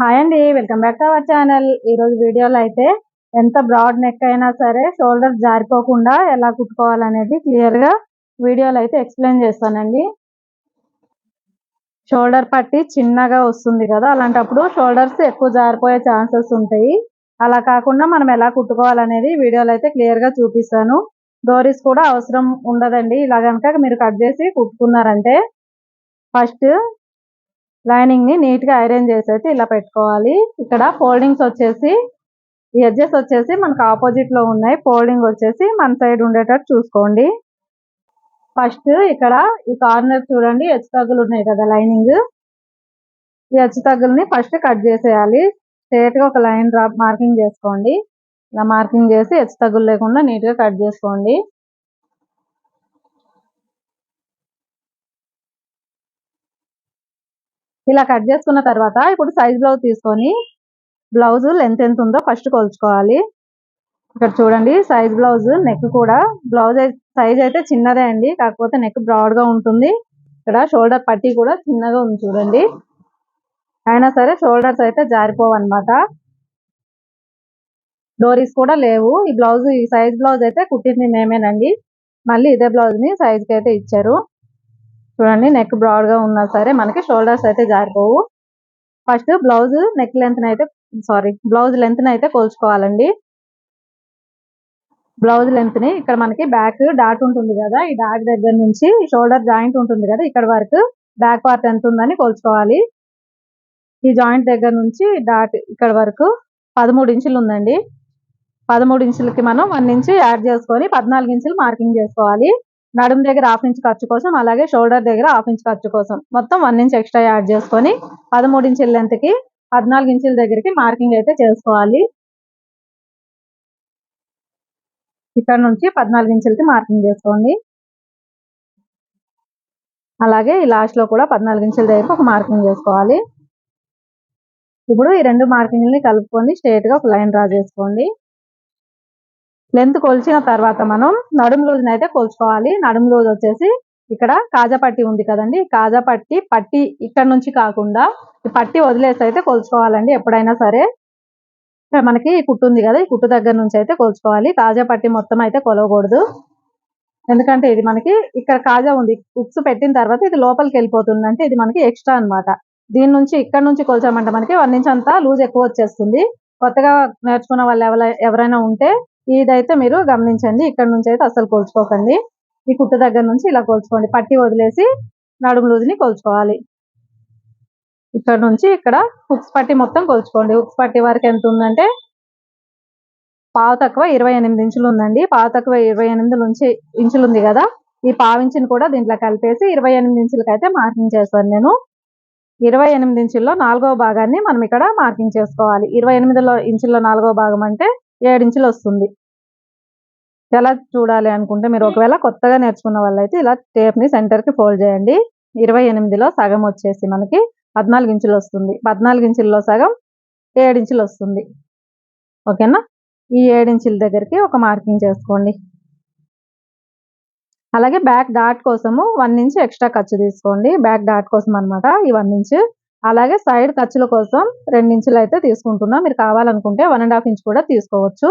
Hi అండి welcome back to our channel. ఈరోజు వీడియోలో అయితే ఎంత బ్రాడ్ నెక్ అయినా సరే షోల్డర్ జారిపోకుండా ఎలా కుట్టుకోవాలనేది క్లియర్గా వీడియోలో అయితే ఎక్స్ప్లెయిన్ చేస్తానండి. షోల్డర్ పట్టి చిన్నగా వస్తుంది కదా అలాంటప్పుడు షోల్డర్స్ ఎక్కువ జారిపోయే ఛాన్సెస్ ఉంటాయి. అలా కాకుండా మనం ఎలా కుట్టుకోవాలనేది వీడియోలో అయితే క్లియర్గా చూపిస్తాను. డోరీస్ కూడా అవసరం ఉండదండి ఇలా కనుక మీరు కట్ చేసి కుట్టుకున్నారంటే ఫస్ట్ లైనింగ్ని నీట్గా ఐరన్ చేసి అయితే ఇలా పెట్టుకోవాలి. ఇక్కడ ఫోల్డింగ్స్ వచ్చేసి ఈ ఎడ్జెస్ వచ్చేసి మనకు ఆపోజిట్లో ఉన్నాయి. ఫోల్డింగ్ వచ్చేసి మన సైడ్ ఉండేటట్టు చూసుకోండి. ఫస్ట్ ఇక్కడ ఈ కార్నర్ చూడండి హెచ్చు తగ్గులు ఉన్నాయి కదా లైనింగ్. ఈ హెచ్చు తగ్గుల్ని ఫస్ట్ కట్ చేసేయాలి. స్ట్రేట్గా ఒక లైన్ డ్రాప్ మార్కింగ్ చేసుకోండి. ఇలా మార్కింగ్ చేసి హెచ్చు తగ్గులు లేకుండా నీట్గా కట్ చేసుకోండి. ఇలా కట్ చేసుకున్న తర్వాత ఇప్పుడు సైజ్ బ్లౌజ్ తీసుకొని బ్లౌజ్ లెంత్ ఎంత ఉందో ఫస్ట్ కొలుచుకోవాలి. ఇక్కడ చూడండి సైజ్ బ్లౌజ్ నెక్ కూడా బ్లౌజ్ సైజ్ అయితే చిన్నదే అండి కాకపోతే నెక్ బ్రాడ్గా ఉంటుంది. ఇక్కడ షోల్డర్ పట్టి కూడా చిన్నగా ఉంది చూడండి. అయినా సరే షోల్డర్స్ అయితే జారిపోవన్నమాట. డోరీస్ కూడా లేవు. ఈ బ్లౌజ్ ఈ సైజ్ బ్లౌజ్ అయితే కుట్టింది మేమేనండి. మళ్ళీ ఇదే బ్లౌజ్ని సైజ్కి అయితే ఇచ్చారు. చూడండి నెక్ బ్రాడ్గా ఉన్నా సరే మనకి షోల్డర్స్ అయితే జారిపోవు. ఫస్ట్ బ్లౌజ్ నెక్ లెంత్ అయితే సారీ బ్లౌజ్ లెంత్ అయితే కొలుచుకోవాలండి. బ్లౌజ్ లెంత్ని ఇక్కడ మనకి బ్యాక్ డాట్ ఉంటుంది కదా ఈ డాట్ దగ్గర నుంచి షోల్డర్ జాయింట్ ఉంటుంది కదా ఇక్కడ వరకు బ్యాక్ పార్ట్ ఎంత ఉందని కొలుచుకోవాలి. ఈ జాయింట్ దగ్గర నుంచి డాట్ ఇక్కడ వరకు పదమూడు ఇంచులు ఉందండి. పదమూడు ఇంచులకి మనం వన్ ఇంచు యాడ్ చేసుకొని పద్నాలుగు ఇంచులు మార్కింగ్ చేసుకోవాలి. నడుము దగ్గర హాఫ్ ఇంచ్ ఖర్చు కోసం అలాగే షోల్డర్ దగ్గర హాఫ్ ఇంచ్ ఖర్చు కోసం. మొత్తం వన్ ఇంచ్ ఎక్స్ట్రా యాడ్ చేసుకొని పదమూడు ఇంచుల లెంత్కి పద్నాలుగు ఇంచుల దగ్గరికి మార్కింగ్ అయితే చేసుకోవాలి. ఇక్కడ నుంచి పద్నాలుగు ఇంచులకి మార్కింగ్ చేసుకోండి. అలాగే ఈ లాస్ట్లో కూడా పద్నాలుగు ఇంచుల దగ్గర ఒక మార్కింగ్ చేసుకోవాలి. ఇప్పుడు ఈ రెండు మార్కింగ్ని కలుపుకొని స్ట్రేట్గా ఒక లైన్ డ్రా చేసుకోండి. లెంత్ కొలిచిన తర్వాత మనం నడుము రోజున అయితే కొలుచుకోవాలి. నడుము రోజు వచ్చేసి ఇక్కడ కాజా పట్టి ఉంది కదండి. కాజా పట్టి పట్టి ఇక్కడ నుంచి కాకుండా ఈ పట్టి వదిలేసి అయితే కొలుచుకోవాలండి. ఎప్పుడైనా సరే ఇక్కడ మనకి కుట్టు ఉంది కదా ఈ కుట్టు దగ్గర నుంచి అయితే కొలుచుకోవాలి. కాజా పట్టి మొత్తం అయితే కొలవకూడదు. ఎందుకంటే ఇది మనకి ఇక్కడ కాజా ఉంది. ఉప్స్ పెట్టిన తర్వాత ఇది లోపలికి వెళ్ళిపోతుంది. అంటే ఇది మనకి ఎక్స్ట్రా అనమాట దీని నుంచి ఇక్కడ నుంచి కొలిచామంటే మనకి వన్ ఇంచ్ అంతా లూజ్ ఎక్కువ వచ్చేస్తుంది. కొత్తగా నేర్చుకున్న వాళ్ళు ఎవరైనా ఉంటే ఇదైతే మీరు గమనించండి. ఇక్కడ నుంచి అయితే అసలు కొలుచుకోకండి. ఈ కుట్టు దగ్గర నుంచి ఇలా కొలుచుకోండి. పట్టి వదిలేసి నడుము లూజ్ని కోల్చుకోవాలి. ఇక్కడ నుంచి ఇక్కడ హుక్స్ పట్టి మొత్తం కొలుచుకోండి. హుక్స్ పట్టి వరకు ఎంత ఉందంటే పావు తక్కువ ఇరవై ఎనిమిది ఇంచులు ఉందండి. పావు తక్కువ ఇరవై ఎనిమిది నుంచి ఇంచులు ఉంది కదా. ఈ పావించిని కూడా దీంట్లో కలిపేసి ఇరవై ఎనిమిది ఇంచులకి అయితే మార్కింగ్ చేస్తాను నేను. ఇరవై ఎనిమిది ఇంచుల్లో నాలుగో భాగాన్ని మనం ఇక్కడ మార్కింగ్ చేసుకోవాలి. ఇరవై ఎనిమిదిలో ఇంచుల్లో నాలుగో భాగం అంటే ఏడు ఇంచులు వస్తుంది. ఎలా చూడాలి అనుకుంటే మీరు ఒకవేళ కొత్తగా నేర్చుకున్న వాళ్ళైతే ఇలా టేప్ని సెంటర్కి ఫోల్డ్ చేయండి. ఇరవై ఎనిమిదిలో సగం వచ్చేసి మనకి పద్నాలుగు ఇంచులు వస్తుంది. పద్నాలుగు ఇంచుల్లో సగం ఏడు వస్తుంది. ఓకేనా? ఈ ఏడించుల దగ్గరికి ఒక మార్కింగ్ చేసుకోండి. అలాగే బ్యాక్ డాట్ కోసము వన్ ఇంచ్ ఎక్స్ట్రా ఖర్చు తీసుకోండి. బ్యాక్ డాట్ కోసం అనమాట ఈ వన్ ఇంచ్ అలాగే సైడ్ ఖర్చుల కోసం రెండు ఇంచులు అయితే తీసుకుంటున్నా. మీరు కావాలనుకుంటే వన్ అండ్ హాఫ్ ఇంచ్ కూడా తీసుకోవచ్చు.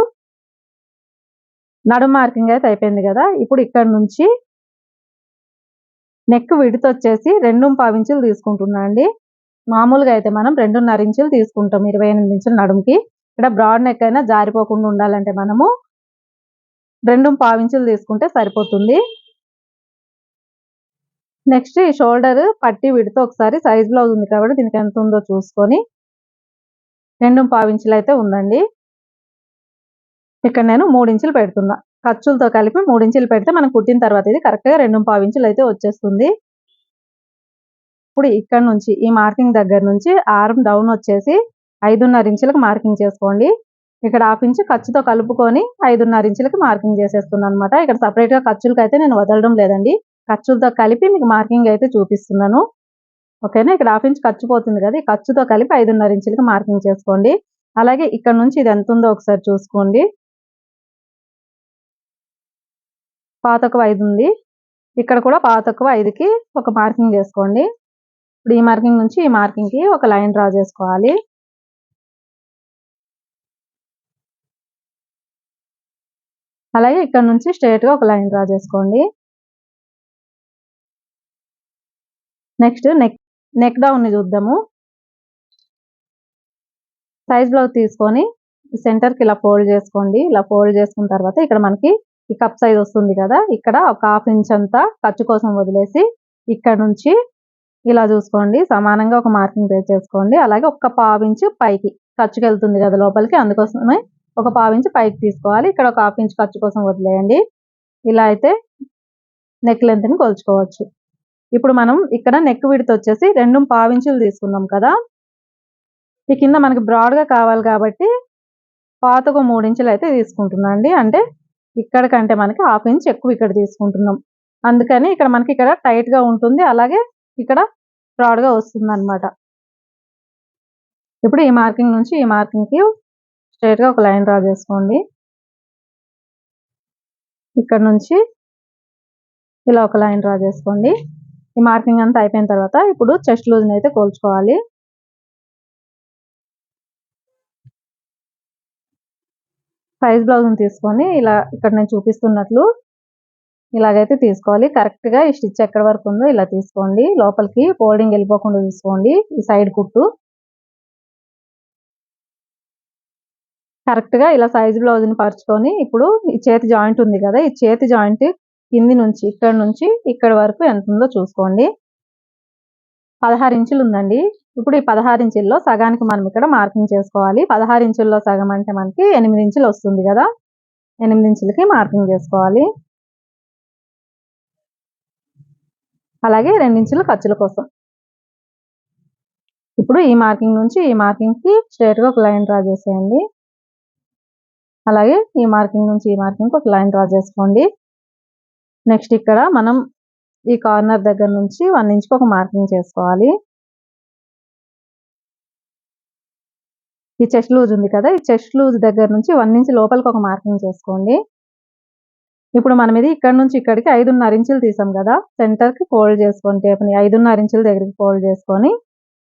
నడుము మార్కింగ్ అయితే అయిపోయింది కదా. ఇప్పుడు ఇక్కడ నుంచి నెక్ విడత వచ్చేసి రెండు ఇంచులు తీసుకుంటున్నా అండి. మామూలుగా అయితే మనం రెండున్నర ఇంచులు తీసుకుంటాం. ఇరవై ఎనిమిది ఇంచుల నడుముకి ఇక్కడ బ్రాడ్ నెక్ అయినా జారిపోకుండా ఉండాలంటే మనము రెండు ఇంచులు తీసుకుంటే సరిపోతుంది. నెక్స్ట్ ఈ షోల్డర్ పట్టి విడితో ఒకసారి సైజ్ బ్లౌజ్ ఉంది కాబట్టి దీనికి ఎంత ఉందో చూసుకొని రెండు పావించులు అయితే ఉందండి. ఇక్కడ నేను మూడు ఇంచులు పెడుతున్నా. ఖర్చులతో కలిపి మూడు ఇంచులు పెడితే మనం కుట్టిన తర్వాత ఇది కరెక్ట్గా రెండు పావు ఇంచులు అయితే వచ్చేస్తుంది. ఇప్పుడు ఇక్కడ నుంచి ఈ మార్కింగ్ దగ్గర నుంచి ఆర్మ్ డౌన్ వచ్చేసి ఐదున్నర ఇంచులకు మార్కింగ్ చేసుకోండి. ఇక్కడ హాఫ్ ఇంచు ఖర్చుతో కలుపుకొని ఐదున్నర ఇంచులకి మార్కింగ్ చేసేస్తున్నాను అనమాట. ఇక్కడ సపరేట్గా ఖర్చులకి అయితే నేను వదలడం లేదండి. ఖర్చులతో కలిపి మీకు మార్కింగ్ అయితే చూపిస్తున్నాను. ఓకేనా? ఇక్కడ హాఫ్ ఇంచ్ ఖర్చు పోతుంది కదా? ఈ ఖర్చుతో కలిపి ఐదున్నర ఇంచులకి మార్కింగ్ చేసుకోండి. అలాగే ఇక్కడ నుంచి ఇది ఎంత ఉందో ఒకసారి చూసుకోండి. పాతొక ఐదు ఉంది. ఇక్కడ కూడా పాత ఒక ఐదుకి ఒక మార్కింగ్ చేసుకోండి. ఇప్పుడు ఈ మార్కింగ్ నుంచి ఈ మార్కింగ్కి ఒక లైన్ డ్రా చేసుకోవాలి. అలాగే ఇక్కడ నుంచి స్ట్రేట్గా ఒక లైన్ డ్రా చేసుకోండి. నెక్స్ట్ నెక్ నెక్ డౌన్ని చూద్దాము. సైజ్ బ్లౌజ్ తీసుకొని సెంటర్కి ఇలా ఫోల్డ్ చేసుకోండి. ఇలా ఫోల్డ్ చేసుకున్న తర్వాత ఇక్కడ మనకి ఈ కప్ సైజ్ వస్తుంది కదా ఇక్కడ ఒక హాఫ్ ఇంచ్ అంతా ఖర్చు కోసం వదిలేసి ఇక్కడ నుంచి ఇలా చూసుకోండి. సమానంగా ఒక మార్కింగ్ పే చేసుకోండి. అలాగే ఒక పావు ఇంచు పైకి ఖర్చుకి వెళ్తుంది కదా లోపలికి అందుకోసమే ఒక పావు పైకి తీసుకోవాలి. ఇక్కడ ఒక హాఫ్ ఇంచ్ ఖర్చు కోసం వదిలేయండి. ఇలా అయితే నెక్ లెంత్ని కొలుచుకోవచ్చు. ఇప్పుడు మనం ఇక్కడ నెక్ విడత వచ్చేసి రెండు పావించులు తీసుకున్నాం కదా. ఈ కింద మనకి బ్రాడ్గా కావాలి కాబట్టి పాతకు మూడు ఇంచులు అయితే తీసుకుంటున్నాం అండి. అంటే ఇక్కడ కంటే మనకి హాఫ్ ఇంచ్ ఎక్కువ ఇక్కడ తీసుకుంటున్నాం. అందుకని ఇక్కడ మనకి ఇక్కడ టైట్గా ఉంటుంది. అలాగే ఇక్కడ బ్రాడ్గా వస్తుంది అనమాట ఇప్పుడు ఈ మార్కింగ్ నుంచి ఈ మార్కింగ్కి గా ఒక లైన్ డ్రా చేసుకోండి. ఇక్కడ నుంచి ఇలా ఒక లైన్ డ్రా చేసుకోండి. ఈ మార్కింగ్ అంతా అయిపోయిన తర్వాత ఇప్పుడు చెస్ట్ లూజ్ అయితే కోల్చుకోవాలి. సైజ్ బ్లౌజ్ తీసుకొని ఇలా ఇక్కడ నేను చూపిస్తున్నట్లు ఇలాగైతే తీసుకోవాలి. కరెక్ట్గా ఈ స్టిచ్ ఎక్కడ వరకు ఉందో ఇలా తీసుకోండి. లోపలికి ఫోల్డింగ్ వెళ్ళిపోకుండా తీసుకోండి. ఈ సైడ్ కుట్టు. కరెక్ట్గా ఇలా సైజ్ బ్లౌజ్ని పరుచుకొని ఇప్పుడు ఈ చేతి జాయింట్ ఉంది కదా ఈ చేతి జాయింట్ కింది నుంచి ఇక్కడ నుంచి ఇక్కడ వరకు ఎంత ఉందో చూసుకోండి. పదహారు ఇంచులు ఉందండి. ఇప్పుడు ఈ పదహారు ఇంచుల్లో సగానికి మనం ఇక్కడ మార్కింగ్ చేసుకోవాలి. పదహారు ఇంచుల్లో సగం అంటే మనకి ఎనిమిది ఇంచులు వస్తుంది కదా. ఎనిమిది ఇంచులకి మార్కింగ్ చేసుకోవాలి. అలాగే రెండించులు ఖర్చుల కోసం. ఇప్పుడు ఈ మార్కింగ్ నుంచి ఈ మార్కింగ్కి గా ఒక లైన్ డ్రా చేసేయండి. అలాగే ఈ మార్కింగ్ నుంచి ఈ మార్కింగ్ ఒక లైన్ డ్రా చేసుకోండి. నెక్స్ట్ ఇక్కడ మనం ఈ కార్నర్ దగ్గర నుంచి వన్ ఇంచ్కి ఒక మార్కింగ్ చేసుకోవాలి. ఈ చెస్ట్ లూజ్ ఉంది కదా ఈ చెస్ట్ లూజ్ దగ్గర నుంచి వన్ ఇంచ్ లోపలికి ఒక మార్కింగ్ చేసుకోండి. ఇప్పుడు మనం ఇది ఇక్కడ నుంచి ఇక్కడికి ఐదున్నర ఇంచులు తీసాం కదా సెంటర్కి ఫోల్డ్ చేసుకోండి టేప్ని ఐదున్నర ఇంచుల దగ్గరికి ఫోల్డ్ చేసుకొని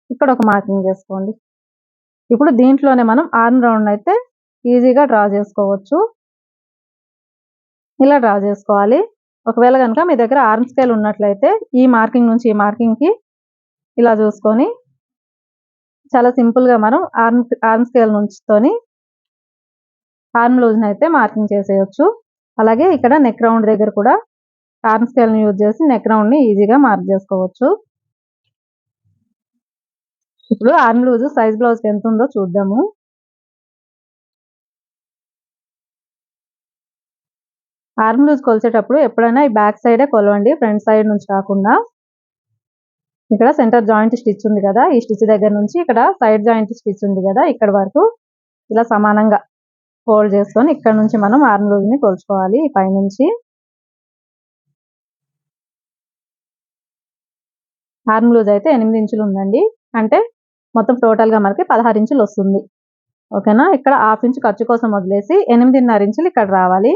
ఇక్కడ ఒక మార్కింగ్ చేసుకోండి. ఇప్పుడు దీంట్లోనే మనం ఆర్మ్ రౌండ్ అయితే ఈజీగా డ్రా చేసుకోవచ్చు. ఇలా డ్రా చేసుకోవాలి. ఒకవేళ కనుక మీ దగ్గర ఆర్మ్ స్కేల్ ఉన్నట్లయితే ఈ మార్కింగ్ నుంచి ఈ మార్కింగ్కి ఇలా చూసుకొని చాలా సింపుల్గా మనం ఆర్మ్ ఆర్మ్ స్కేల్ నుంచితోని ఆర్మ్ లూజ్ని అయితే మార్కింగ్ చేసేయచ్చు. అలాగే ఇక్కడ నెక్ రౌండ్ దగ్గర కూడా ఆర్మ్ స్కేల్ని యూజ్ చేసి నెక్ రౌండ్ని ఈజీగా మార్క్ చేసుకోవచ్చు. ఇప్పుడు ఆర్మ్ లూజ్ సైజ్ బ్లౌజ్ ఎంత ఉందో చూద్దాము. ఆర్మ్ లూజ్ కొలిచేటప్పుడు ఎప్పుడైనా ఈ బ్యాక్ సైడే కొలవండి ఫ్రంట్ సైడ్ నుంచి కాకుండా ఇక్కడ సెంటర్ జాయింట్ స్టిచ్ ఉంది కదా ఈ స్టిచ్ దగ్గర నుంచి ఇక్కడ సైడ్ జాయింట్ స్టిచ్ ఉంది కదా ఇక్కడ వరకు ఇలా సమానంగా ఫోల్డ్ చేసుకొని ఇక్కడ నుంచి మనం ఆర్మ్ లూజ్ని కొలుచుకోవాలి ఈ పైనుంచి ఆర్మ్ లూజ్ అయితే ఎనిమిది ఇంచులు ఉందండి అంటే మొత్తం టోటల్గా మనకి పదహారు ఇంచులు వస్తుంది. ఓకేనా? ఇక్కడ హాఫ్ ఇంచు ఖర్చు కోసం వదిలేసి ఎనిమిదిన్నర ఇంచులు ఇక్కడ రావాలి.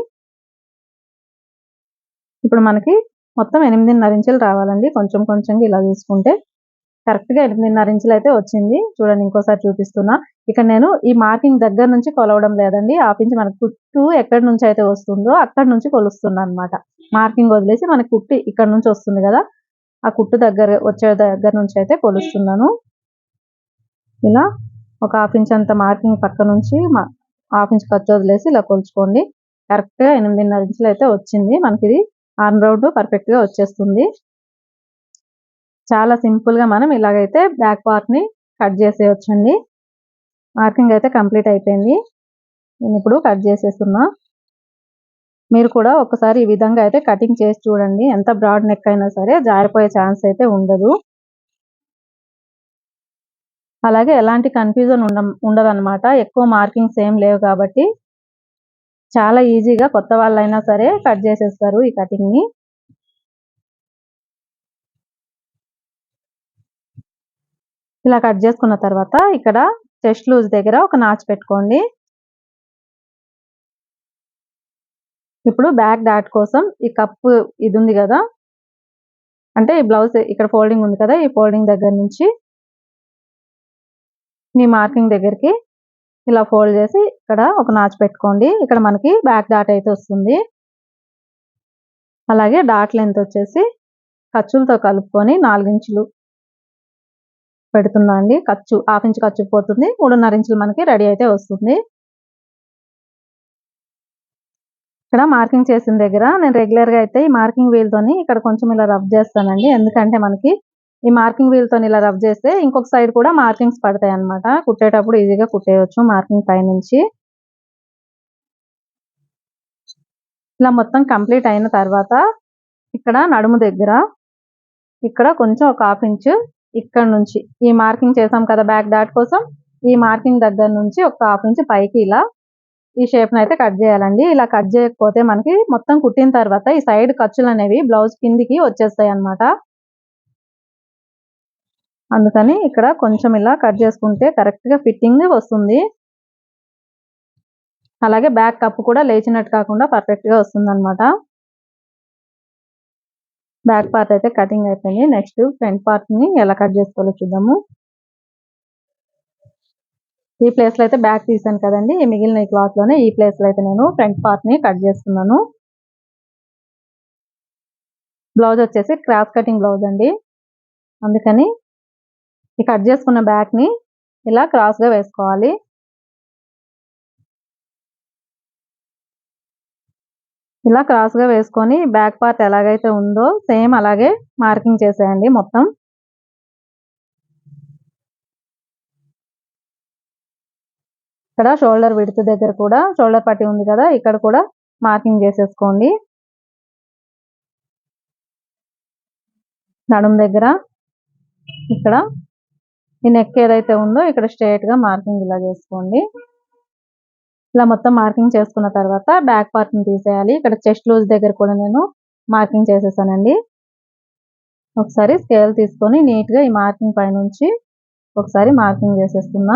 ఇప్పుడు మనకి మొత్తం ఎనిమిదిన్నర ఇంచులు రావాలండి. కొంచెం కొంచెంగా ఇలా తీసుకుంటే కరెక్ట్గా ఎనిమిదిన్నర ఇంచులు అయితే వచ్చింది. చూడండి ఇంకోసారి చూపిస్తున్నా. ఇక్కడ నేను ఈ మార్కింగ్ దగ్గర నుంచి కొలవడం లేదండి. ఆపించి ఇంచ్ మనకి కుట్టు ఎక్కడి నుంచి అయితే వస్తుందో అక్కడ నుంచి కొలుస్తున్నా అనమాట మార్కింగ్ వదిలేసి మనకి కుట్టి ఇక్కడ నుంచి వస్తుంది కదా. ఆ కుట్టు దగ్గర వచ్చే దగ్గర నుంచి అయితే కొలుస్తున్నాను. ఇలా ఒక హాఫ్ ఇంచ్ అంత మార్కింగ్ పక్క నుంచి హాఫ్ ఇంచ్ ఖర్చు వదిలేసి ఇలా కొలుచుకోండి. కరెక్ట్గా ఎనిమిదిన్నర ఇంచులు అయితే వచ్చింది. మనకి ఇది ఆన్ రౌండ్ పర్ఫెక్ట్గా వచ్చేస్తుంది. చాలా సింపుల్గా మనం ఇలాగైతే బ్యాక్ పార్ట్ని కట్ చేసేయచ్చండి. మార్కింగ్ అయితే కంప్లీట్ అయిపోయింది. నేను ఇప్పుడు కట్ చేసేస్తున్నా. మీరు కూడా ఒకసారి ఈ విధంగా అయితే కటింగ్ చేసి చూడండి. ఎంత బ్రాడ్ నెక్ అయినా సరే జారిపోయే ఛాన్స్ అయితే ఉండదు. అలాగే ఎలాంటి కన్ఫ్యూజన్ ఉండ ఉండదన్నమాట. ఎక్కువ మార్కింగ్స్ ఏం లేవు కాబట్టి చాలా ఈజీగా కొత్త వాళ్ళైనా సరే కట్ చేసేస్తారు ఈ కటింగ్ని. ఇలా కట్ చేసుకున్న తర్వాత ఇక్కడ చెస్ట్ లూజ్ దగ్గర ఒక నాచ్ పెట్టుకోండి. ఇప్పుడు బ్యాక్ డాట్ కోసం ఈ కప్పు ఇది ఉంది కదా. అంటే ఈ బ్లౌజ్ ఇక్కడ ఫోల్డింగ్ ఉంది కదా ఈ ఫోల్డింగ్ దగ్గర నుంచి మీ మార్కింగ్ దగ్గరికి ఇలా ఫోల్డ్ చేసి ఇక్కడ ఒక నాచు పెట్టుకోండి. ఇక్కడ మనకి బ్యాక్ డాట్ అయితే వస్తుంది. అలాగే డాట్ లెంత్ వచ్చేసి ఖర్చులతో కలుపుకొని నాలుగించులు పెడుతున్నా అండి. ఖర్చు హాఫ్ ఇంచ్ ఖర్చు పోతుంది. మూడున్నర ఇంచులు మనకి రెడీ అయితే వస్తుంది. ఇక్కడ మార్కింగ్ చేసిన దగ్గర నేను రెగ్యులర్గా అయితే ఈ మార్కింగ్ వీల్తోని ఇక్కడ కొంచెం ఇలా రబ్ చేస్తానండి. ఎందుకంటే మనకి ఈ మార్కింగ్ వీల్ తోని ఇలా రబ్ చేస్తే ఇంకొక సైడ్ కూడా మార్కింగ్స్ పడతాయి అన్నమాట కుట్టేటప్పుడు ఈజీగా కుట్టేయచ్చు మార్కింగ్ పై నుంచి ఇలా మొత్తం కంప్లీట్ అయిన తర్వాత ఇక్కడ నడుము దగ్గర ఇక్కడ కొంచెం ఒక హాఫ్ ఇంచ్ ఇక్కడ నుంచి ఈ మార్కింగ్ చేసాం కదా బ్యాక్ డాట్ కోసం ఈ మార్కింగ్ దగ్గర నుంచి ఒక హాఫ్ ఇంచ్ పైకి ఇలా ఈ షేప్ అయితే కట్ చేయాలండి. ఇలా కట్ చేయకపోతే మనకి మొత్తం కుట్టిన తర్వాత ఈ సైడ్ ఖర్చులు అనేవి బ్లౌజ్ కిందికి వచ్చేస్తాయి అన్నమాట. అందుకని ఇక్కడ కొంచెం ఇలా కట్ చేసుకుంటే కరెక్ట్గా ఫిట్టింగ్ వస్తుంది. అలాగే బ్యాక్ కప్ కూడా లేచినట్టు కాకుండా పర్ఫెక్ట్గా వస్తుందన్నమాట. బ్యాక్ పార్ట్ అయితే కటింగ్ అయిపోయింది. నెక్స్ట్ ఫ్రంట్ పార్ట్ని ఎలా కట్ చేసుకోవాలో చూద్దాము. ఈ ప్లేస్లో అయితే బ్యాక్ తీసాను కదండి. ఈ మిగిలిన ఈ క్లాత్లోనే ఈ ప్లేస్లో అయితే నేను ఫ్రంట్ పార్ట్ని కట్ చేస్తున్నాను. బ్లౌజ్ వచ్చేసి క్రాస్ కటింగ్ బ్లౌజ్ అండి. అందుకని ఈ కట్ చేసుకున్న బ్యాక్ని ఇలా క్రాస్గా వేసుకోవాలి. ఇలా క్రాస్గా వేసుకొని బ్యాక్ పార్ట్ ఎలాగైతే ఉందో సేమ్ అలాగే మార్కింగ్ చేసేయండి మొత్తం. ఇక్కడ షోల్డర్ విడుత దగ్గర కూడా షోల్డర్ పట్టి ఉంది కదా ఇక్కడ కూడా మార్కింగ్ చేసేసుకోండి. నడుము దగ్గర ఇక్కడ ఈ నెక్ ఏదైతే ఉందో ఇక్కడ స్ట్రైట్గా మార్కింగ్ ఇలా చేసుకోండి. ఇలా మొత్తం మార్కింగ్ చేసుకున్న తర్వాత బ్యాక్ పార్ట్ని తీసేయాలి. ఇక్కడ చెస్ట్ లూజ్ దగ్గర కూడా నేను మార్కింగ్ చేసేసానండి. ఒకసారి స్కేల్ తీసుకొని నీట్గా ఈ మార్కింగ్ పైనుంచి ఒకసారి మార్కింగ్ చేసేస్తున్నా.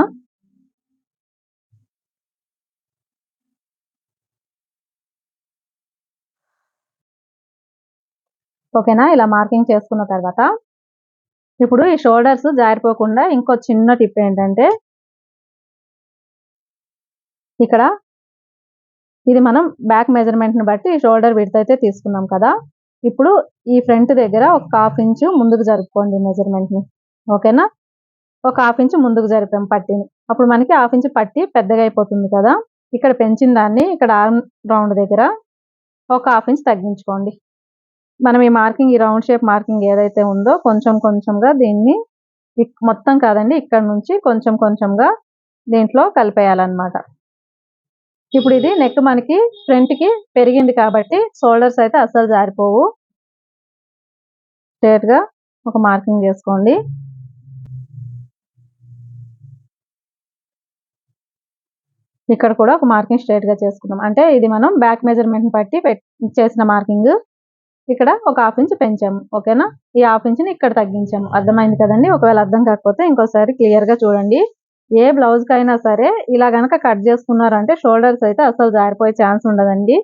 ఓకేనా ఇలా మార్కింగ్ చేసుకున్న తర్వాత ఇప్పుడు ఈ షోల్డర్స్ జారిపోకుండా ఇంకో చిన్న టిప్ ఏంటంటే ఇక్కడ ఇది మనం బ్యాక్ మెజర్మెంట్ని బట్టి షోల్డర్ విడత అయితే తీసుకున్నాం కదా. ఇప్పుడు ఈ ఫ్రంట్ దగ్గర ఒక హాఫ్ ఇంచు ముందుకు జరుపుకోండి మెజర్మెంట్ని. ఓకేనా ఒక హాఫ్ ఇంచు ముందుకు జరిపాం పట్టిని. అప్పుడు మనకి హాఫ్ ఇంచు పట్టి పెద్దగా అయిపోతుంది కదా. ఇక్కడ పెంచిన దాన్ని ఇక్కడ ఆర్మ్ రౌండ్ దగ్గర ఒక హాఫ్ ఇంచ్ తగ్గించుకోండి. మనం ఈ మార్కింగ్ ఈ రౌండ్ షేప్ మార్కింగ్ ఏదైతే ఉందో కొంచెం కొంచెంగా దీన్ని మొత్తం కాదండి ఇక్కడ నుంచి కొంచెం కొంచెంగా దీంట్లో కలిపేయాలన్నమాట. ఇప్పుడు ఇది నెక్ మనకి ఫ్రంట్కి పెరిగింది కాబట్టి షోల్డర్స్ అయితే అస్సలు జారిపోవు. స్ట్రేట్గా ఒక మార్కింగ్ చేసుకోండి. ఇక్కడ కూడా ఒక మార్కింగ్ స్ట్రేట్గా చేసుకున్నాం అంటే ఇది మనం బ్యాక్ మెజర్మెంట్ బట్టి చేసిన మార్కింగ్ ఇక్కడ ఒక హాఫ్ ఇంచ్ పెంచాము. ఓకేనా? ఈ హాఫ్ ఇంచ్ని ఇక్కడ తగ్గించాము. అర్థమైంది కదండి? ఒకవేళ అర్థం కాకపోతే ఇంకోసారి క్లియర్గా చూడండి. ఏ బ్లౌజ్కి అయినా సరే ఇలా గనక కట్ చేసుకున్నారంటే షోల్డర్స్ అయితే అసలు జారిపోయే ఛాన్స్ ఉండదండి.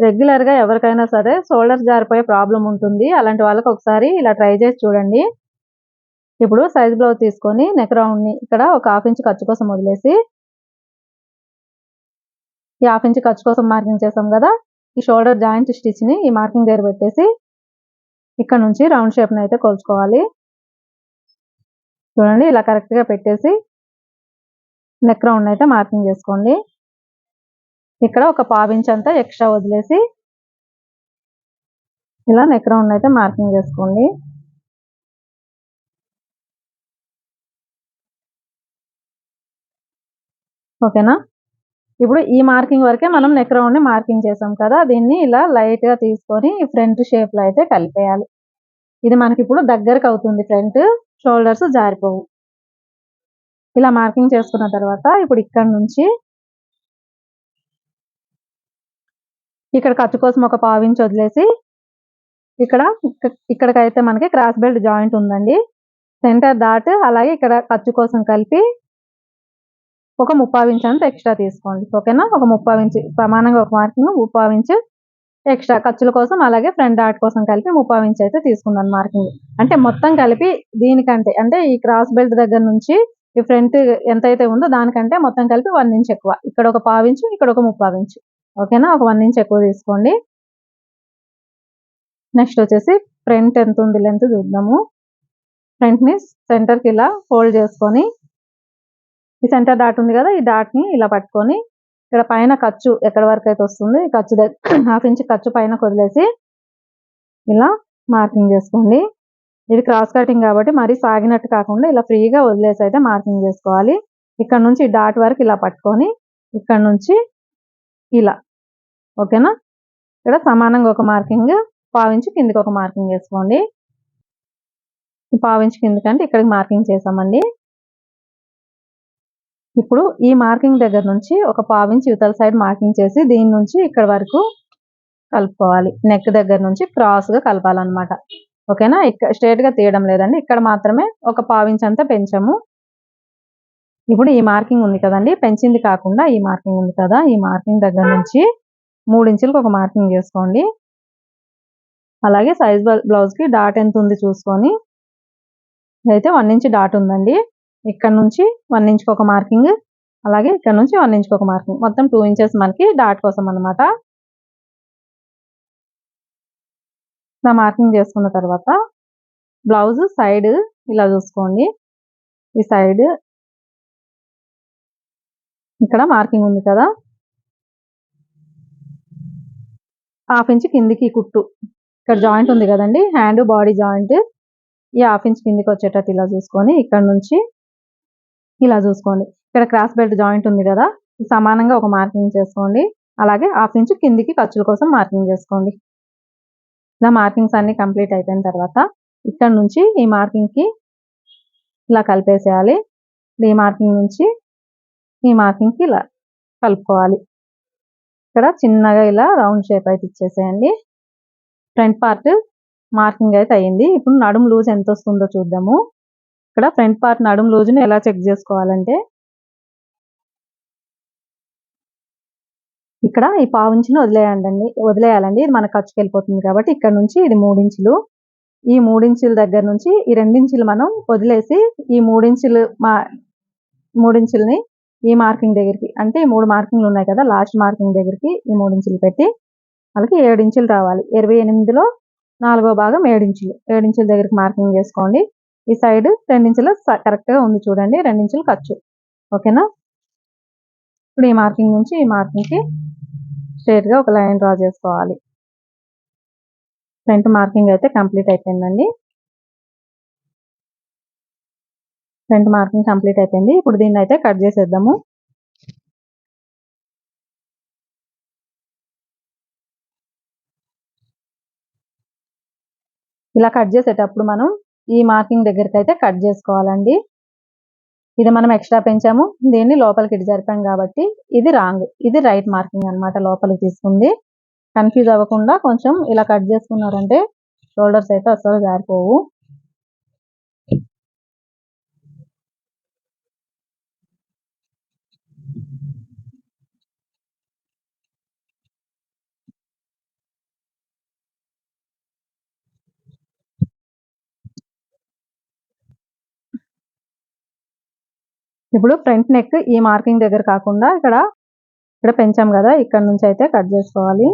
రెగ్యులర్గా ఎవరికైనా సరే షోల్డర్స్ జారిపోయే ప్రాబ్లం ఉంటుంది. అలాంటి వాళ్ళకి ఒకసారి ఇలా ట్రై చేసి చూడండి. ఇప్పుడు సైజ్ బ్లౌజ్ తీసుకొని నెక్ రౌండ్ని ఇక్కడ ఒక హాఫ్ ఇంచ్ ఖర్చు కోసం వదిలేసి ఈ హాఫ్ ఇంచ్ ఖర్చు కోసం మార్కింగ్ చేసాం కదా ఈ షోల్డర్ జాయింట్ స్టిచ్ని ఈ మార్కింగ్ దగ్గర పెట్టేసి ఇక్కడ నుంచి రౌండ్ షేప్ని అయితే కొలుచుకోవాలి. చూడండి ఇలా కరెక్ట్గా పెట్టేసి నెక్ రౌండ్ అయితే మార్కింగ్ చేసుకోండి. ఇక్కడ ఒక పావించ్ అంతా ఎక్స్ట్రా వదిలేసి ఇలా నెక్ రౌండ్ అయితే మార్కింగ్ చేసుకోండి. ఓకేనా ఇప్పుడు ఈ మార్కింగ్ వరకే మనం నెక్ రౌండ్ మార్కింగ్ చేసాం కదా దీన్ని ఇలా లైట్గా తీసుకొని ఫ్రంట్ షేప్లో అయితే కలిపేయాలి. ఇది మనకి ఇప్పుడు దగ్గరకు అవుతుంది ఫ్రంట్ షోల్డర్స్ జారిపోవు. ఇలా మార్కింగ్ చేసుకున్న తర్వాత ఇప్పుడు ఇక్కడ నుంచి ఇక్కడ ఖర్చు కోసం ఒక పావు ఇంచ్ వదిలేసి ఇక్కడ ఇక్కడికైతే మనకి క్రాస్ బెల్ట్ జాయింట్ ఉందండి. సెంటర్ డాట్ అలాగే ఇక్కడ ఖర్చు కోసం కలిపి ఒక ముప్పావు ఇంచ్ అంత ఎక్స్ట్రా తీసుకోండి. ఓకేనా? ఒక ముప్పావు ఇంచ్ సమానంగా ఒక మార్కింగ్ ముప్పావు ఇంచ్ ఎక్స్ట్రా ఖర్చుల కోసం అలాగే ఫ్రంట్ డాట్ కోసం కలిపి ముప్పావు ఇంచ్ అయితే తీసుకున్నాను మార్కింగ్. అంటే మొత్తం కలిపి దీనికంటే అంటే ఈ క్రాస్ బెల్ట్ దగ్గర నుంచి ఈ ఫ్రంట్ ఎంత అయితే ఉందో దానికంటే మొత్తం కలిపి వన్ ఇంచ్ ఎక్కువ. ఇక్కడ ఒక పావించు ఇక్కడ ఒక ముప్పావు ఇంచు ఓకేనా ఒక వన్ ఇంచ్ ఎక్కువ తీసుకోండి. నెక్స్ట్ వచ్చేసి ఫ్రంట్ ఎంత ఉంది లెంత్ చూద్దాము. ఫ్రంట్ని సెంటర్కి ఇలా ఫోల్డ్ చేసుకొని ఈ సెంటర్ డాట్ ఉంది కదా ఈ డాట్ని ఇలా పట్టుకొని ఇక్కడ పైన ఖర్చు ఎక్కడ వరకు అయితే వస్తుంది ఖర్చు దగ్గర హాఫ్ ఇంచ్ ఖర్చు పైన కొదిలేసి ఇలా మార్కింగ్ చేసుకోండి. ఇది క్రాస్ కటింగ్ కాబట్టి మరీ సాగినట్టు కాకుండా ఇలా ఫ్రీగా వదిలేసి అయితే మార్కింగ్ చేసుకోవాలి. ఇక్కడ నుంచి డాట్ వరకు ఇలా పట్టుకొని ఇక్కడ నుంచి ఇలా. ఓకేనా ఇక్కడ సమానంగా ఒక మార్కింగ్ పావించి కిందికి ఒక మార్కింగ్ వేసుకోండి పావించి కిందకంటే ఇక్కడికి మార్కింగ్ చేసామండి ఇప్పుడు ఈ మార్కింగ్ దగ్గర నుంచి ఒక పావించి యువతల సైడ్ మార్కింగ్ చేసి దీని నుంచి ఇక్కడ వరకు కలుపుకోవాలి. నెక్ దగ్గర నుంచి క్రాస్గా కలపాలన్నమాట. ఓకేనా? ఇక్కడ స్ట్రేట్గా తీయడం లేదండి. ఇక్కడ మాత్రమే ఒక పావించ్ అంతా పెంచాము. ఇప్పుడు ఈ మార్కింగ్ ఉంది కదండి. పెంచింది కాకుండా ఈ మార్కింగ్ ఉంది కదా. ఈ మార్కింగ్ దగ్గర నుంచి మూడు ఇంచులకు ఒక మార్కింగ్ చేసుకోండి. అలాగే సైజ్ బ్లౌజ్కి డాట్ ఎంత ఉంది చూసుకొని. అయితే వన్ ఇంచ్ డాట్ ఉందండి. ఇక్కడ నుంచి వన్ ఇంచ్కి ఒక మార్కింగ్. అలాగే ఇక్కడ నుంచి వన్ ఇంచ్కి ఒక మార్కింగ్. మొత్తం టూ ఇంచెస్ మనకి డాట్ కోసం అనమాట ఇలా మార్కింగ్ చేసుకున్న తర్వాత బ్లౌజ్ సైడ్ ఇలా చూసుకోండి. ఈ సైడ్ ఇక్కడ మార్కింగ్ ఉంది కదా. హాఫ్ ఇంచ్ కిందికి కుట్టు. ఇక్కడ జాయింట్ ఉంది కదండి. హ్యాండ్ బాడీ జాయింట్ ఈ హాఫ్ ఇంచ్ కిందికి వచ్చేటట్టు ఇలా చూసుకొని ఇక్కడ నుంచి ఇలా చూసుకోండి. ఇక్కడ క్రాస్ బెల్ట్ జాయింట్ ఉంది కదా. సమానంగా ఒక మార్కింగ్ చేసుకోండి. అలాగే హాఫ్ ఇంచ్ కిందికి ఖర్చుల కోసం మార్కింగ్ చేసుకోండి. ఇలా మార్కింగ్స్ అన్ని కంప్లీట్ అయిపోయిన తర్వాత ఇక్కడ నుంచి ఈ మార్కింగ్కి ఇలా కలిపేసేయాలి. ఈ మార్కింగ్ నుంచి ఈ మార్కింగ్కి ఇలా కలుపుకోవాలి. ఇక్కడ చిన్నగా ఇలా రౌండ్ షేప్ అయితే ఇచ్చేసేయండి. ఫ్రంట్ పార్ట్ మార్కింగ్ అయితే అయ్యింది. ఇప్పుడు నడుము లూజ్ ఎంత వస్తుందో చూద్దాము. ఇక్కడ ఫ్రంట్ పార్ట్ నడుము లూజ్ని ఎలా చెక్ చేసుకోవాలంటే ఇక్కడ ఈ పావు ఇంచుని వదిలేయండి వదిలేయాలండి. ఇది మన ఖర్చుకి వెళ్ళిపోతుంది కాబట్టి ఇక్కడ నుంచి ఇది మూడించులు ఈ మూడించుల దగ్గర నుంచి ఈ రెండించులు మనం వదిలేసి ఈ మూడించులు మా మూడించుల్ని ఈ మార్కింగ్ దగ్గరికి అంటే ఈ మూడు మార్కింగ్లు ఉన్నాయి కదా లాస్ట్ మార్కింగ్ దగ్గరికి ఈ మూడించులు పెట్టి వాళ్ళకి ఏడించులు రావాలి. ఇరవై ఎనిమిదిలో నాలుగో భాగం ఏడించులు ఏడించుల దగ్గరికి మార్కింగ్ చేసుకోండి. ఈ సైడ్ రెండించులు కరెక్ట్గా ఉంది చూడండి. రెండించులు ఖర్చు. ఓకేనా? ఇప్పుడు ఈ మార్కింగ్ నుంచి ఈ మార్కింగ్ కి గా ఒక లైన్ డ్రా చేసుకోవాలి. ఫ్రంట్ మార్కింగ్ అయితే కంప్లీట్ అయిపోయిందండి. ఫ్రంట్ మార్కింగ్ కంప్లీట్ అయిపోయింది. ఇప్పుడు దీన్ని అయితే కట్ చేసేద్దాము. ఇలా కట్ చేసేటప్పుడు మనం ఈ మార్కింగ్ దగ్గరికి అయితే కట్ చేసుకోవాలండి. ఇది మనం ఎక్స్ట్రా పెంచాము. దీన్ని లోపలికి ఇటు జరిపాం కాబట్టి ఇది రాంగ్ ఇది రైట్ మార్కింగ్ అన్నమాట లోపలికి తీసుకుంది. కన్ఫ్యూజ్ అవ్వకుండా కొంచెం ఇలా కట్ చేసుకున్నారంటే షోల్డర్స్ అయితే అస్సలు జారిపోవు. ఇప్పుడు ఫ్రంట్ నెక్ ఈ మార్కింగ్ దగ్గర కాకుండా ఇక్కడ ఇక్కడ పెంచాం కదా ఇక్కడ నుంచి అయితే కట్ చేసుకోవాలి.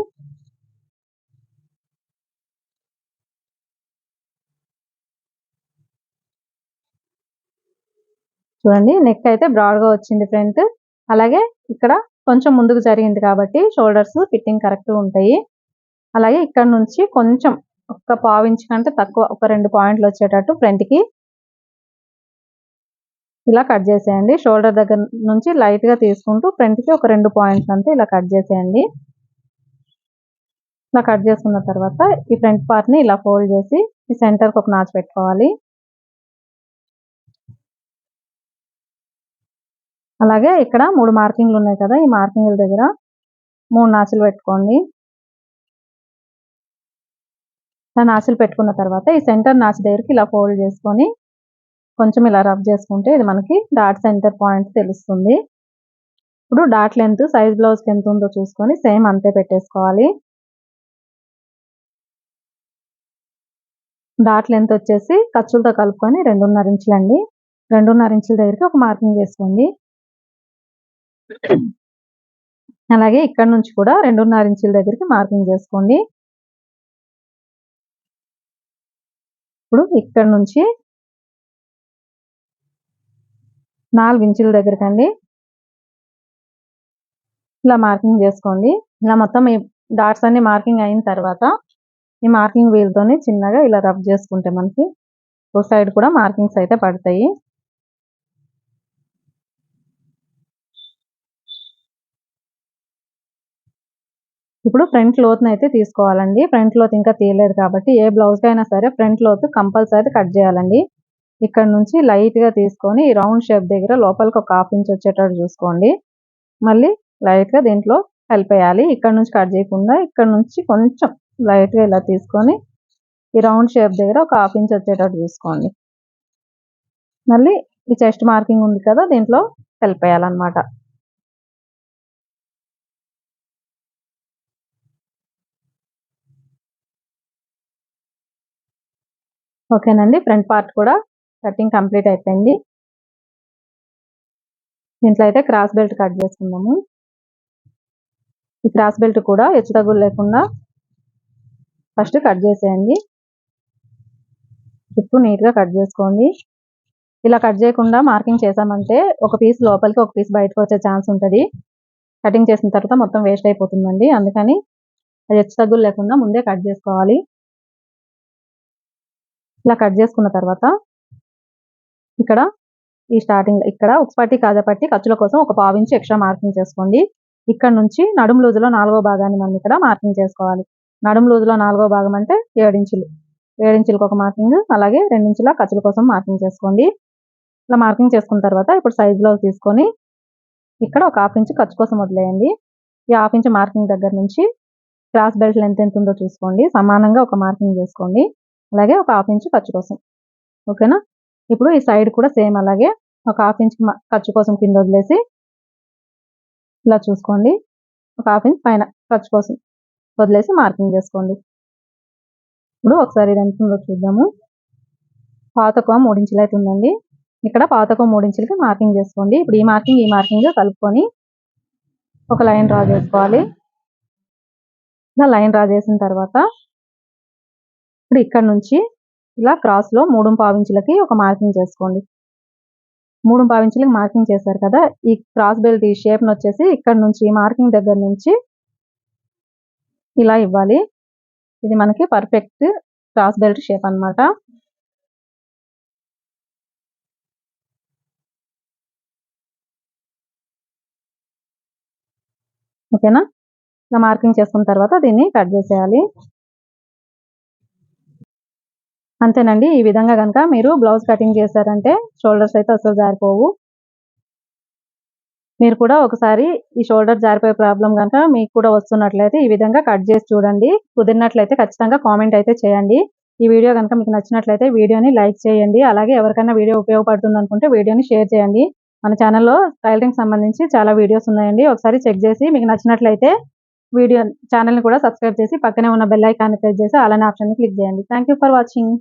చూడండి నెక్ అయితే బ్రాడ్గా వచ్చింది ఫ్రంట్. అలాగే ఇక్కడ కొంచెం ముందుకు జరిగింది కాబట్టి షోల్డర్స్ ఫిట్టింగ్ కరెక్ట్ ఉంటాయి. అలాగే ఇక్కడ నుంచి కొంచెం ఒక పావు ఇంచ్ కంటే తక్కువ ఒక రెండు పాయింట్లు వచ్చేటట్టు ఫ్రంట్కి ఇలా కట్ చేసేయండి. షోల్డర్ దగ్గర నుంచి లైట్గా తీసుకుంటూ ఫ్రంట్కి ఒక రెండు పాయింట్స్ అంతా ఇలా కట్ చేసేయండి. ఇలా కట్ చేసుకున్న తర్వాత ఈ ఫ్రంట్ పార్ట్ని ఇలా ఫోల్డ్ చేసి ఈ సెంటర్కి ఒక నాచు పెట్టుకోవాలి. అలాగే ఇక్కడ మూడు మార్కింగ్లు ఉన్నాయి కదా ఈ మార్కింగ్ల దగ్గర మూడు నాచులు పెట్టుకోండి. ఇలా నాచులు పెట్టుకున్న తర్వాత ఈ సెంటర్ నాచు దగ్గరికి ఇలా ఫోల్డ్ చేసుకొని కొంచెం ఇలా రబ్ చేసుకుంటే ఇది మనకి డాట్ సెంటర్ పాయింట్ తెలుస్తుంది. ఇప్పుడు డాట్ లెంత్ సైజ్ బ్లౌజ్కి ఎంత ఉందో చూసుకొని సేమ్ అంతే పెట్టేసుకోవాలి. డాట్ లెంత్ వచ్చేసి ఖర్చులతో కలుపుకొని రెండున్నర ఇంచులండి. రెండున్నర ఇంచుల దగ్గరికి ఒక మార్కింగ్ చేసుకోండి అలాగే ఇక్కడ నుంచి కూడా రెండున్నర ఇంచుల దగ్గరికి మార్కింగ్ చేసుకోండి. ఇప్పుడు ఇక్కడ నుంచి నాలుగు ఇంచుల దగ్గరకండి. ఇలా మార్కింగ్ చేసుకోండి. ఇలా మొత్తం ఈ డాట్స్ అన్ని మార్కింగ్ అయిన తర్వాత ఈ మార్కింగ్ వీల్తోని చిన్నగా ఇలా రబ్ చేసుకుంటే మనకి ఓ సైడ్ కూడా మార్కింగ్స్ అయితే పడతాయి. ఇప్పుడు ఫ్రంట్ లోత్ని అయితే తీసుకోవాలండి. ఫ్రంట్ లోత్ ఇంకా తీయలేదు కాబట్టి ఏ బ్లౌజ్కి అయినా సరే ఫ్రంట్ లోత్ కంపల్సరీ కట్ చేయాలండి. ఇక్కడ నుంచి లైట్గా తీసుకొని ఈ రౌండ్ షేప్ దగ్గర లోపలికి ఒక హాఫ్ ఇంచ్ వచ్చేటట్టు చూసుకోండి. మళ్ళీ లైట్గా దీంట్లో కలిపేయాలి ఇక్కడ నుంచి కట్ చేయకుండా ఇక్కడ నుంచి కొంచెం లైట్గా ఇలా తీసుకొని ఈ రౌండ్ షేప్ దగ్గర ఒక హాఫ్ ఇంచ్ వచ్చేటట్టు చూసుకోండి. మళ్ళీ ఈ చెస్ట్ మార్కింగ్ ఉంది కదా దీంట్లో కలిపేయాలన్నమాట ఓకేనండి ఫ్రంట్ పార్ట్ కూడా కటింగ్ కంప్లీట్ అయిపోయింది. దీంట్లో అయితే క్రాస్ బెల్ట్ కట్ చేసుకుందాము. ఈ క్రాస్ బెల్ట్ కూడా హెచ్చు తగ్గులు లేకుండా ఫస్ట్ కట్ చేసేయండి. చుట్టూ నీట్గా కట్ చేసుకోండి. ఇలా కట్ చేయకుండా మార్కింగ్ చేసామంటే ఒక పీస్ లోపలికి ఒక పీస్ బయటకు వచ్చే ఛాన్స్ ఉంటుంది. కటింగ్ చేసిన తర్వాత మొత్తం వేస్ట్ అయిపోతుందండి. అందుకని అది హెచ్చు తగ్గులు లేకుండా ముందే కట్ చేసుకోవాలి. ఇలా కట్ చేసుకున్న తర్వాత ఇక్కడ ఈ స్టార్టింగ్ ఇక్కడ ఉక్స్పట్టి కాజాపట్టి ఖర్చుల కోసం ఒక పావు ఇంచు ఎక్స్ట్రా మార్కింగ్ చేసుకోండి. ఇక్కడ నుంచి నడుము లూజులో నాలుగో భాగాన్ని మనం ఇక్కడ మార్కింగ్ చేసుకోవాలి. నడుము లూజులో నాలుగో భాగం అంటే ఏడించులు. ఏడించులకు ఒక మార్కింగ్ అలాగే రెండించుల ఖర్చుల కోసం మార్కింగ్ చేసుకోండి. ఇలా మార్కింగ్ చేసుకున్న తర్వాత ఇప్పుడు సైజులో తీసుకొని ఇక్కడ ఒక హాఫ్ ఇంచ్ ఖర్చు కోసం వదిలేయండి. ఈ హాఫ్ ఇంచ్ మార్కింగ్ దగ్గర నుంచి క్రాస్ బెల్ట్ లెంత్ ఎంత ఉందో చూసుకోండి. సమానంగా ఒక మార్కింగ్ చేసుకోండి. అలాగే ఒక హాఫ్ ఇంచ్ ఖర్చు కోసం. ఓకేనా ఇప్పుడు ఈ సైడ్ కూడా సేమ్ అలాగే ఒక హాఫ్ ఇంచ్ ఖర్చు కోసం కింద వదిలేసి ఇలా చూసుకోండి. ఒక హాఫ్ ఇంచ్ పైన ఖర్చు కోసం వదిలేసి మార్కింగ్ చేసుకోండి. ఇప్పుడు ఒకసారి ఇది ఎంత చూద్దాము. పాతకం మూడించులు అయితే ఉందండి. ఇక్కడ పాతకం మూడించులకి మార్కింగ్ చేసుకోండి. ఇప్పుడు ఈ మార్కింగ్ ఈ మార్కింగ్ కలుపుకొని ఒక లైన్ డ్రా చేసుకోవాలి. ఇలా లైన్ డ్రా చేసిన తర్వాత ఇప్పుడు ఇక్కడ నుంచి ఇలా క్రాస్లో మూడు పావించులకి ఒక మార్కింగ్ చేసుకోండి. మూడు పావించులకి మార్కింగ్ చేశారు కదా ఈ క్రాస్ బెల్ట్ ఈ షేప్ వచ్చేసి ఇక్కడ నుంచి మార్కింగ్ దగ్గర నుంచి ఇలా ఇవ్వాలి. ఇది మనకి పర్ఫెక్ట్ క్రాస్ బెల్ట్ షేప్ అన్నమాట. ఓకేనా? ఇలా మార్కింగ్ చేసుకున్న తర్వాత దీన్ని కట్ చేసేయాలి. అంతేనండి. ఈ విధంగా కనుక మీరు బ్లౌజ్ కటింగ్ చేశారంటే షోల్డర్స్ అయితే అసలు జారిపోవు. మీరు కూడా ఒకసారి ఈ షోల్డర్ జారిపోయే ప్రాబ్లం కనుక మీకు కూడా వస్తున్నట్లయితే ఈ విధంగా కట్ చేసి చూడండి. కుదిరినట్లయితే ఖచ్చితంగా కామెంట్ అయితే చేయండి. ఈ వీడియో కనుక మీకు నచ్చినట్లయితే వీడియోని లైక్ చేయండి. అలాగే ఎవరికైనా వీడియో ఉపయోగపడుతుంది అనుకుంటే వీడియోని షేర్ చేయండి. మన ఛానల్లో టైలరింగ్ సంబంధించి చాలా వీడియోస్ ఉన్నాయండి. ఒకసారి చెక్ చేసి మీకు నచ్చినట్లయితే వీడియో ఛానల్ని కూడా సబ్స్క్రైబ్ చేసి పక్కనే ఉన్న బెల్ ఐకాన్ని ప్రెస్ చేసి అలానే ఆప్షన్ని క్లిక్ చేయండి. Thank for watching.